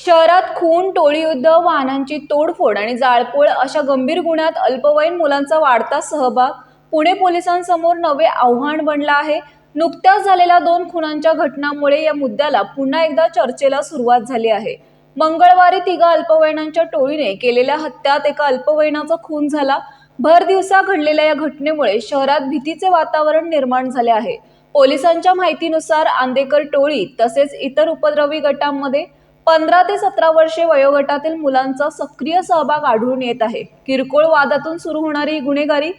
शहरात खून टोळीयुद्ध वाहनांची तोडफोड आणि जाळपोळ अशा गंभीर गुन्ह्यात अल्पवयीन मुलांचा वाढता सहभाग पुणे पोलिसांसमोर नवे आव्हान बनलं आहे. नुकत्याच झालेल्या दोन खुनांच्या घटनांमुळे या मुद्द्याला पुन्हा एकदा चर्चेला सुरुवात झाली आहे. मंगळवारी तिघा अल्पवयीनांच्या टोळीने केलेल्या हत्यात एका अल्पवयीनाचा खून झाला. भर दिवसा घडलेल्या या घटनेमुळे शहरात भीतीचे वातावरण निर्माण झाले आहे. पोलिसांच्या माहितीनुसार आंदेकर टोळी तसेच इतर उपद्रवी गटांमध्ये पंधरा ते सतरा वर्षे वयोगटातील मुलांचा सक्रिय सहभाग आढळून येत आहे. किरकोळ वादातून सुरू होणारी ही गुन्हेगारी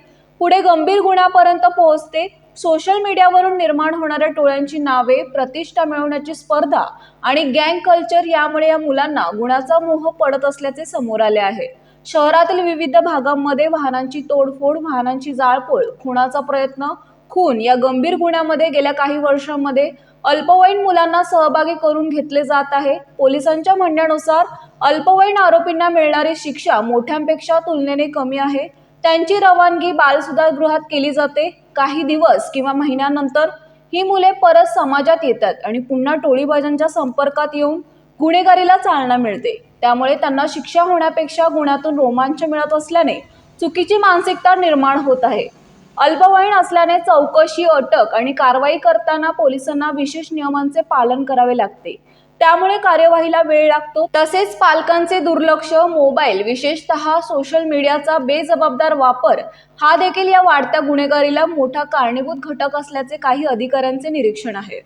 पुढे गंभीर गुन्ह्यापर्यंत पोहोचते. सोशल मीडियावरून निर्माण होणाऱ्या टोळ्यांची नावे प्रतिष्ठा मिळवण्याची स्पर्धा आणि गँग कल्चर यामुळे या मुलांना गुणाचा मोह पडत असल्याचे समोर आले आहे. शहरातील विविध भागांमध्ये वाहनांची तोडफोड वाहनांची जाळपोळ खुणाचा प्रयत्न खून या गंभीर गुन्ह्यामध्ये गेल्या काही वर्षांमध्ये अल्पवयीन मुलांना सहभागी करून घेतले जात आहे. पोलिसांच्या म्हणण्यानुसार अल्पवयीन आरोपींना मिळणारी शिक्षा मोठ्यांपेक्षा तुलनेने कमी आहे. त्यांची रवानगी बालसुधारगृहात केली जाते. काही दिवस किंवा महिन्यानंतर ही मुले परत समाजात येतात आणि पुन्हा टोळीबाजांच्या संपर्कात येऊन गुन्हेगारीला चालना मिळते. त्यामुळे त्यांना शिक्षा होण्यापेक्षा गुन्ह्यातून रोमांच मिळत असल्याने चुकीची मानसिकता निर्माण होत आहे. अल्पवयीन असल्याने चौकशी अटक आणि कारवाई करताना पोलिसांना विशेष नियमांचे पालन करावे लागते. त्यामुळे कार्यवाहीला वेळ लागतो. तसेच पालकांचे दुर्लक्ष मोबाईल विशेषतः सोशल मीडियाचा बेजबाबदार वापर हा देखील या वाढत्या गुन्हेगारीला मोठा कारणीभूत घटक असल्याचे काही अधिकाऱ्यांचे निरीक्षण आहे.